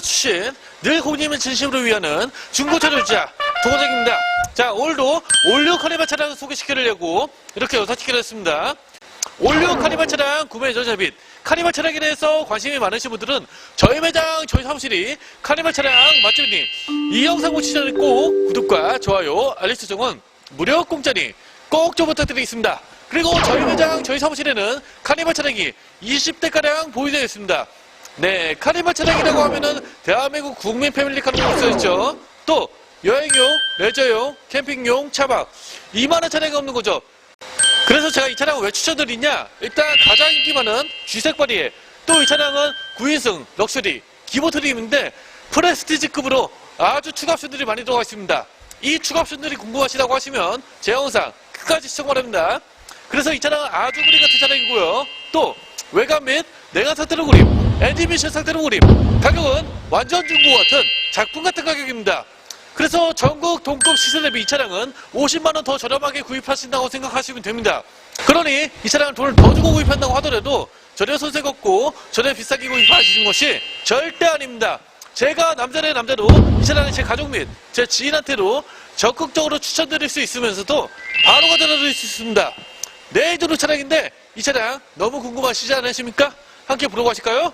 출신 늘 고객님을 진심으로 위하는 중고차 주자 도과장입니다. 자 오늘도 올류 카니발 차량 소개시켜드리려고 이렇게 했습니다. 올류 카니발 차량 구매 전자 및 카니발 차량에 대해서 관심이 많으신 분들은 저희 매장 저희 사무실이 카니발 차량 맛집이니 이 영상 보시기 전에 꼭 구독과 좋아요 알림 설정은 무료 공짜니 꼭 좀 부탁드리겠습니다. 그리고 저희 매장 저희 사무실에는 카니발 차량이 20대가량 보유되어 있습니다. 네, 카니발 차량이라고 하면은 대한민국 국민 패밀리카로 있어있죠. 또 여행용, 레저용, 캠핑용, 차박 이만한 차량이 없는 거죠. 그래서 제가 이 차량을 왜 추천드리냐? 일단 가장 인기 많은 G색 바디에 또 이 차량은 9인승 럭셔리 기본 트림인데 프레스티지급으로 아주 추가 옵션들이 많이 들어가 있습니다. 이 추가 옵션들이 궁금하시다고 하시면 제 영상 끝까지 시청 바랍니다. 그래서 이 차량은 아주 그리 같은 차량이고요. 또 외관 및 내관 상태로 그림, 엔디미션 상태로 그림, 가격은 완전 중고 같은 작품 같은 가격입니다. 그래서 전국 동급 시세 대비 이 차량은 50만원 더 저렴하게 구입하신다고 생각하시면 됩니다. 그러니 이 차량을 돈을 더 주고 구입한다고 하더라도 전혀 손색 없고 전혀 비싸게 구입하시는 것이 절대 아닙니다. 제가 남자의 남자로 이 차량을 제 가족 및 제 지인한테도 적극적으로 추천드릴 수 있으면서도 바로 가져다 드릴 수 있습니다. 내일도로 차량인데 이 차량 너무 궁금하시지 않으십니까? 함께 보러 가실까요?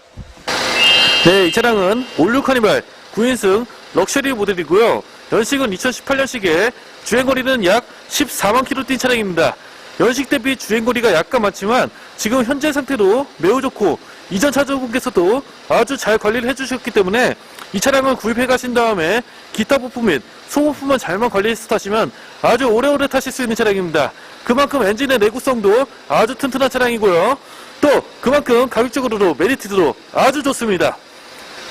네, 이 차량은 올류 카니발 9인승 럭셔리 모델이고요. 연식은 2018년식에 주행거리는 약 14만 킬로 뛴 차량입니다. 연식 대비 주행거리가 약간 많지만 지금 현재 상태도 매우 좋고 이전 차주분께서도 아주 잘 관리를 해주셨기 때문에 이 차량을 구입해 가신 다음에 기타 부품 및 소모품만 잘만 관리해서 타시면 아주 오래오래 타실 수 있는 차량입니다. 그만큼 엔진의 내구성도 아주 튼튼한 차량이고요. 또 그만큼 가격적으로도 메리트도 아주 좋습니다.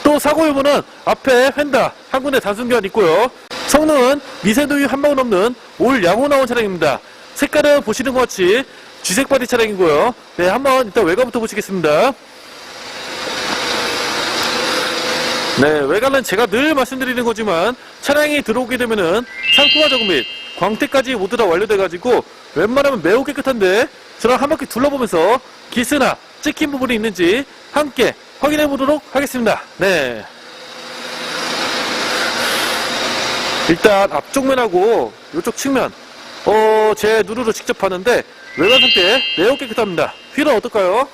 또 사고 유무는 앞에 휀다 한 군데 단순교환 있고요. 성능은 미세누유 한 방울 없는 올 양호 나온 차량입니다. 색깔은 보시는 것 같이 쥐색 바디 차량이고요. 네, 한번 일단 외관부터 보시겠습니다. 네, 외관은 제가 늘 말씀드리는 거지만 차량이 들어오게 되면은 상품화 작업 및 광택까지 모두 다 완료돼가지고 웬만하면 매우 깨끗한데 저랑 한 바퀴 둘러보면서 기스나 찍힌 부분이 있는지 함께 확인해 보도록 하겠습니다. 네. 일단 앞쪽면하고 이쪽 측면 어, 제 눈으로 직접 봤는데 외관 상태 매우 깨끗합니다. 휠은 어떨까요?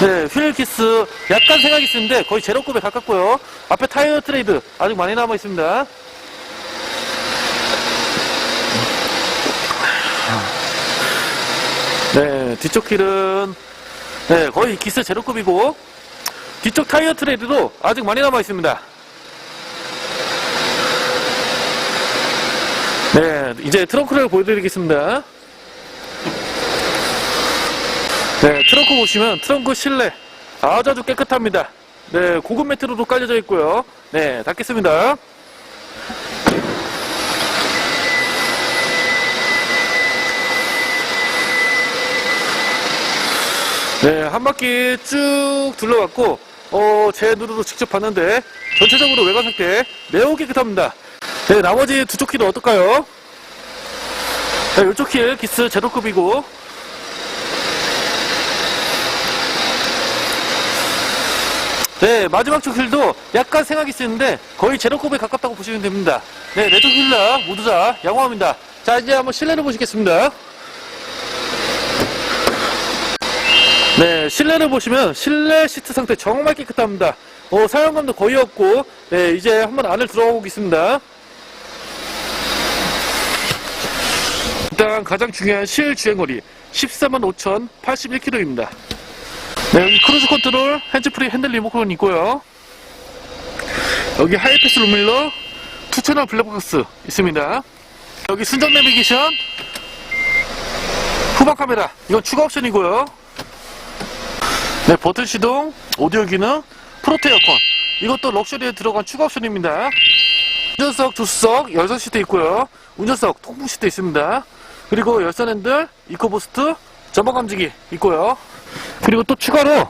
네, 휠 기스 약간 생각이 있는데 거의 제로급에 가깝고요. 앞에 타이어 트레이드 아직 많이 남아 있습니다. 네, 뒤쪽 휠은 네, 거의 기스 제로급이고 뒤쪽 타이어 트레이드도 아직 많이 남아 있습니다. 네, 이제 트렁크를 보여드리겠습니다. 네, 트렁크 보시면 트렁크 실내 아주 아주 깨끗합니다. 네, 고급 매트로도 깔려져 있고요. 네, 닫겠습니다. 네, 한 바퀴 쭉 둘러봤고, 어, 제 눈으로 직접 봤는데, 전체적으로 외관 상태 매우 깨끗합니다. 네, 나머지 두쪽 키는 어떨까요? 네, 이쪽 키 기스 제로급이고, 네, 마지막 쪽 휠도 약간 생각이 쓰는데 거의 제로급에 가깝다고 보시면 됩니다. 네, 내쪽 휠라 모두 다 양호합니다. 자, 이제 한번 실내를 보시겠습니다. 네, 실내를 보시면 실내 시트 상태 정말 깨끗합니다. 어, 사용감도 거의 없고, 네, 이제 한번 안을 들어가 보겠습니다. 일단 가장 중요한 실 주행거리 14만 5,081km입니다. 네, 여기 크루즈 컨트롤, 핸즈프리 핸들 리모컨 있고요. 여기 하이패스 룸밀러, 투채널 블랙박스 있습니다. 여기 순정 내비게이션, 후방 카메라, 이건 추가 옵션이고요. 네, 버튼 시동, 오디오 기능, 프로테 에어컨. 이것도 럭셔리에 들어간 추가 옵션입니다. 운전석, 조수석, 열선 시트 있고요. 운전석, 통풍 시트 있습니다. 그리고 열선 핸들, 이코보스트, 전방 감지기 있고요. 그리고 또 추가로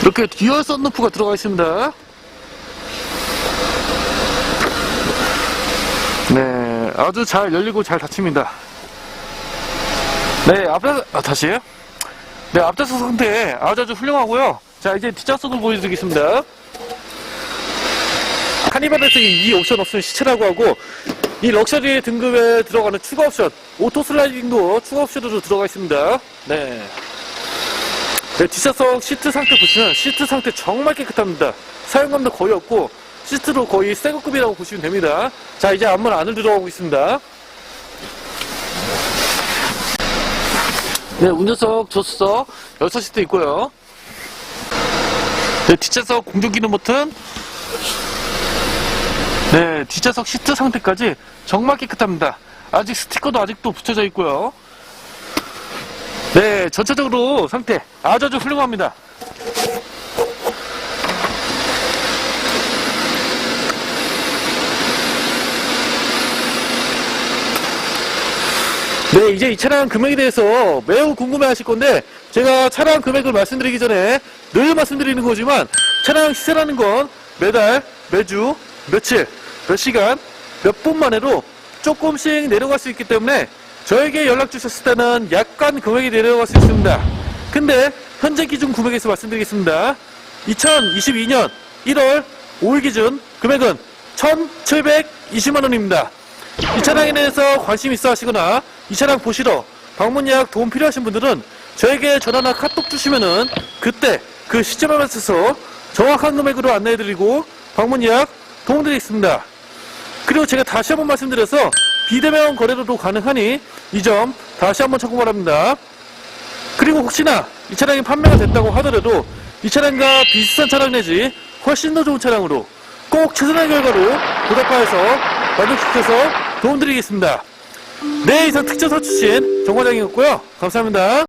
이렇게 듀얼 썬루프가 들어가 있습니다. 네, 아주 잘 열리고 잘 닫힙니다. 네, 앞에 아, 다시. 네, 앞좌석 상태 아주 아주 훌륭하고요. 자, 이제 뒷좌석을 보여드리겠습니다. 카니발에서 이 옵션 없으면 시체라고 하고, 이 럭셔리 등급에 들어가는 추가 옵션, 오토 슬라이딩도 추가 옵션으로 들어가 있습니다. 네. 네, 뒷좌석 시트 상태 보시면 시트 상태 정말 깨끗합니다. 사용감도 거의 없고, 시트도 거의 새급급이라고 보시면 됩니다. 자, 이제 앞문 안을 들어가고 있습니다. 네, 운전석, 조수석, 6시트 있고요. 네, 뒷좌석 공조기능 버튼. 네, 뒷좌석 시트 상태까지 정말 깨끗합니다. 아직 스티커도 아직도 붙여져 있고요. 네, 전체적으로 상태 아주 아주 훌륭합니다. 네, 이제 이 차량 금액에 대해서 매우 궁금해 하실 건데, 제가 차량 금액을 말씀드리기 전에 늘 말씀드리는 거지만, 차량 시세라는 건 매달, 매주, 며칠, 몇 시간, 몇 분만 해도 조금씩 내려갈 수 있기 때문에, 저에게 연락 주셨을 때는 약간 금액이 내려갈 수 있습니다. 근데, 현재 기준 금액에서 말씀드리겠습니다. 2022년 1월 5일 기준 금액은 1,720만원입니다. 이 차량에 대해서 관심 있어 하시거나 이 차량 보시러 방문 예약 도움 필요하신 분들은 저에게 전화나 카톡 주시면은 그때 그 시점에 맞춰서 정확한 금액으로 안내해드리고 방문 예약 도움드리겠습니다. 그리고 제가 다시 한번 말씀드려서 비대면 거래로도 가능하니 이 점 다시 한번 참고 바랍니다. 그리고 혹시나 이 차량이 판매가 됐다고 하더라도 이 차량과 비슷한 차량 내지 훨씬 더 좋은 차량으로 꼭 최선의 결과로 보답하여서 만족시켜서 도움드리겠습니다. 네, 이상 특전사 출신 정과장이었고요. 감사합니다.